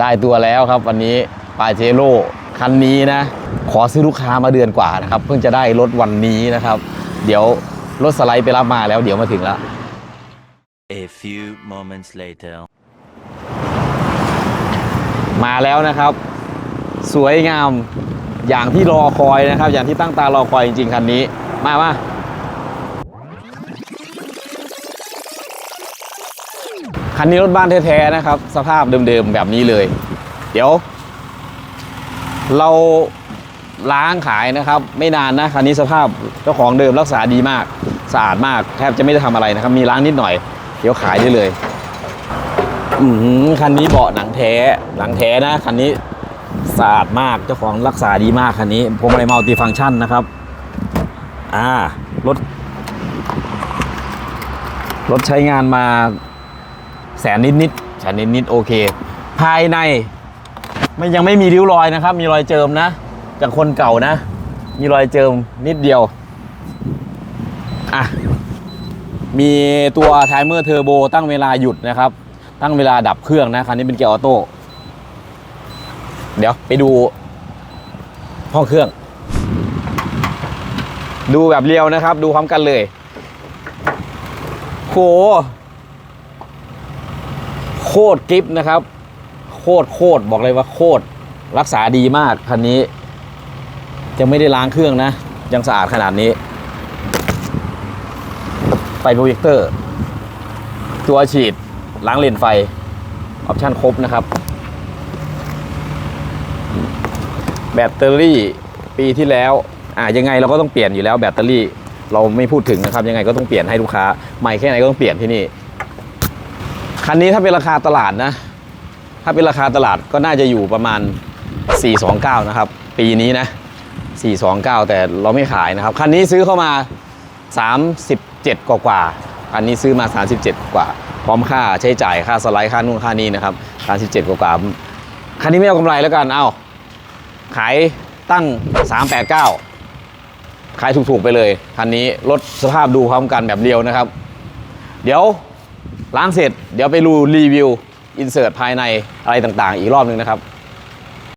ได้ตัวแล้วครับ วันนี้ปาเจโร่คันนี้นะ ขอซื้อลูกค้ามาเดือนกว่านะครับ เพิ่งจะได้รถวันนี้นะครับ เดี๋ยวรถสไลด์ไปรับมาแล้วเดี๋ยวมาถึงแล้ว A few moments later. มาแล้วนะครับ สวยงามอย่างที่รอคอยนะครับ อย่างที่ตั้งตารอคอยจริงๆคันนี้ มามา คันนี้รถบ้านแท้ๆนะครับ สภาพเดิมๆแบบนี้เลย เดี๋ยว เราล้างขายนะครับ ไม่นานนะคันนี้สภาพเจ้าของเดิมรักษาดีมากสะอาดมากแทบจะไม่ได้ทำอะไรนะครับ มีล้างนิดหน่อย เดี๋ยวขายได้เลยอืมคันนี้เบาะหนังแท้หนังแท้นะคันนี้สะอาดมากเจ้าของรักษาดีมากคันนี้พวงมาลัยมัลติฟังก์ชันนะครับ อ่ารถรถใช้งานมา แสนนิดนิดๆแสนนิดนิดๆโอเค ภายในไม่ยังไม่มีริ้วรอยนะครับ มีรอยเจิมนะ จากคนเก่านะ มีรอยเจิมนิดเดียวอะมีตัวไทเมอร์เทอร์โบตั้งเวลาหยุดนะครับ ตั้งเวลาดับเครื่องนะคันนี้เป็นเกียร์ออโต้เดี๋ยวไปดูห้องเครื่อง ดูแบบเรียวนะครับ ดูพร้อมกันเลยโห โคตรกริปนะครับ โคตรโคตรบอกเลยว่าโคตรรักษาดีมากคันนี้ยังไม่ได้ล้างเครื่องนะ ยังสะอาดขนาดนี้ไฟโปรเจคเตอร์ ตัวฉีดล้างเลนไฟ ออปชั่นครบนะครับ แบตเตอรี่ปีที่แล้วอะยังไงเราก็ต้องเปลี่ยนอยู่แล้วแบตเตอรี่เราไม่พูดถึงนะครับ ยังไงก็ต้องเปลี่ยนให้ลูกค้าใหม่แค่ไหนก็ต้องเปลี่ยนที่นี่ คันนี้ถ้าเป็นราคาตลาดนะ ถ้าเป็นราคาตลาดก็น่าจะอยู่ประมาณ 429 นะครับ ปีนี้นะ 429 แต่เราไม่ขายนะครับ คันนี้ซื้อเข้ามา 37 กว่ากว่าๆอันนี้ซื้อมา 37 กว่า พร้อมค่าใช้จ่ายค่าสไลด์ค่านู่นค่านี้นะครับ 37 กว่ากว่าคันนี้ไม่เอากำไรแล้วกัน เอาขายตั้ง 389 ขายถูกๆไปเลย คันนี้รถสภาพดูพร้อมกันแบบเดียวนะครับ เดี๋ยว ล้างเสร็จเดี๋ยวไปรูรีวิวอินเสิร์ตภายในอะไรต่างๆ อีกรอบหนึงนะครับ